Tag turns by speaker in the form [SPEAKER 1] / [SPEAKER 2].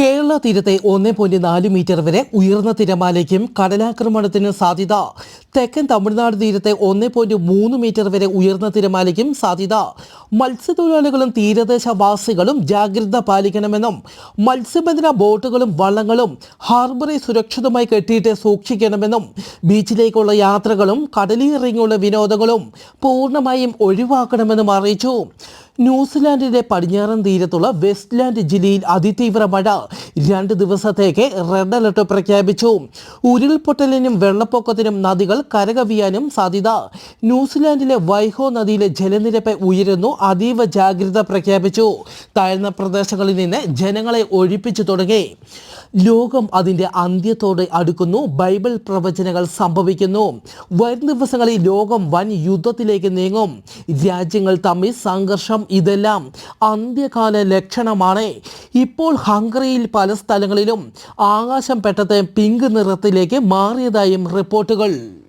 [SPEAKER 1] കേരള തീരത്തെ ഒന്ന് പോയിന്റ് നാല് മീറ്റർ വരെ ഉയർന്ന തിരമാലയ്ക്കും കടലാക്രമണത്തിന് സാധ്യത. തെക്കൻ തമിഴ്നാട് തീരത്തെ ഒന്ന് പോയിന്റ് മൂന്ന് മീറ്റർ വരെ ഉയർന്ന തിരമാലയ്ക്കും സാധ്യത. മത്സ്യത്തൊഴിലാളികളും തീരദേശവാസികളും ജാഗ്രത പാലിക്കണമെന്നും മത്സ്യബന്ധന ബോട്ടുകളും വള്ളങ്ങളും ഹാർബറെ സുരക്ഷിതമായി കെട്ടിയിട്ട് സൂക്ഷിക്കണമെന്നും ബീച്ചിലേക്കുള്ള യാത്രകളും കടലിറങ്ങിയുള്ള വിനോദങ്ങളും പൂർണമായും ഒഴിവാക്കണമെന്നും അറിയിച്ചു. ന്യൂസിലാൻഡിന്റെ പടിഞ്ഞാറൻ തീരത്തുള്ള വെസ്റ്റ്ലാൻഡ് ജില്ലയിൽ അതിതീവ്ര മഴ രണ്ട് ദിവസത്തേക്ക് റെഡ് അലർട്ട് പ്രഖ്യാപിച്ചു. ഉരുൾപൊട്ടലിനും വെള്ളപ്പൊക്കത്തിനും നദികൾ കരകവിയാനും സാധ്യത. ന്യൂസിലാൻഡിലെ വൈഹോ നദിയിലെ ജലനിരപ്പ് ഉയരുന്നു അതീവ ജാഗ്രത പ്രഖ്യാപിച്ചു. താഴ്ന്ന പ്രദേശങ്ങളിൽ നിന്ന് ജനങ്ങളെ ഒഴിപ്പിച്ചു തുടങ്ങി. ലോകം അതിന്റെ അന്ത്യത്തോടെ അടുക്കുന്നു ബൈബിൾ പ്രവചനങ്ങൾ സംഭവിക്കുന്നു. വരും ദിവസങ്ങളിൽ ലോകം വൻ യുദ്ധത്തിലേക്ക് നീങ്ങും. രാജ്യങ്ങൾ തമ്മിൽ സംഘർഷം ഇതെല്ലാം അന്ത്യകാല ലക്ഷണമാണ്. ഇപ്പോൾ ഹംഗറിയിൽ പല സ്ഥലങ്ങളിലും ആകാശം പെട്ടത് പിങ്ക് നിറത്തിലേക്ക് മാറിയതായും റിപ്പോർട്ടുകൾ.